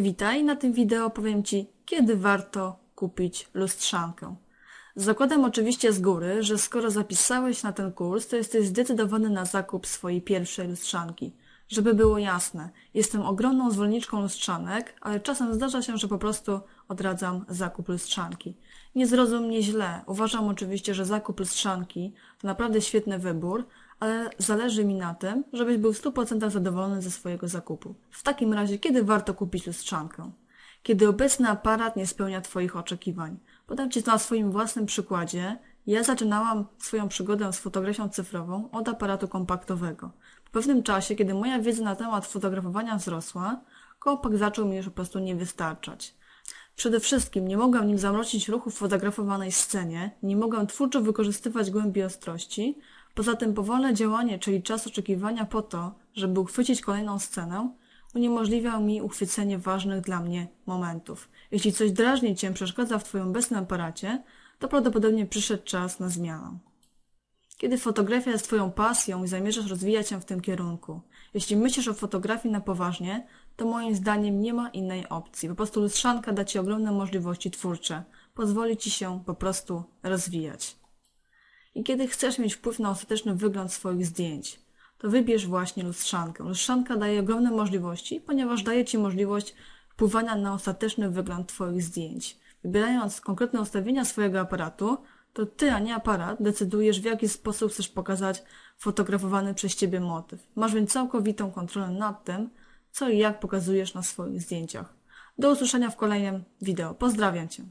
Witaj, na tym wideo powiem Ci, kiedy warto kupić lustrzankę. Zakładam oczywiście z góry, że skoro zapisałeś na ten kurs, to jesteś zdecydowany na zakup swojej pierwszej lustrzanki. Żeby było jasne, jestem ogromną zwolenniczką lustrzanek, ale czasem zdarza się, że po prostu odradzam zakup lustrzanki. Nie zrozum mnie źle, uważam oczywiście, że zakup lustrzanki to naprawdę świetny wybór, ale zależy mi na tym, żebyś był w 100% zadowolony ze swojego zakupu. W takim razie, kiedy warto kupić lustrzankę? Kiedy obecny aparat nie spełnia Twoich oczekiwań. Podam Ci to na swoim własnym przykładzie. Ja zaczynałam swoją przygodę z fotografią cyfrową od aparatu kompaktowego. Po pewnym czasie, kiedy moja wiedza na temat fotografowania wzrosła, kompakt zaczął mi już po prostu nie wystarczać. Przede wszystkim nie mogłam nim zamroczyć ruchu w fotografowanej scenie, nie mogłam twórczo wykorzystywać głębi ostrości, poza tym powolne działanie, czyli czas oczekiwania po to, żeby uchwycić kolejną scenę, uniemożliwiał mi uchwycenie ważnych dla mnie momentów. Jeśli coś drażni Cię, przeszkadza w Twoim obecnym aparacie, to prawdopodobnie przyszedł czas na zmianę. Kiedy fotografia jest Twoją pasją i zamierzasz rozwijać się w tym kierunku, jeśli myślisz o fotografii na poważnie, to moim zdaniem nie ma innej opcji. Po prostu lustrzanka da Ci ogromne możliwości twórcze, pozwoli Ci się po prostu rozwijać. I kiedy chcesz mieć wpływ na ostateczny wygląd swoich zdjęć, to wybierz właśnie lustrzankę. Lustrzanka daje ogromne możliwości, ponieważ daje Ci możliwość wpływania na ostateczny wygląd Twoich zdjęć. Wybierając konkretne ustawienia swojego aparatu, to Ty, a nie aparat, decydujesz w jaki sposób chcesz pokazać fotografowany przez Ciebie motyw. Masz więc całkowitą kontrolę nad tym, co i jak pokazujesz na swoich zdjęciach. Do usłyszenia w kolejnym wideo. Pozdrawiam Cię.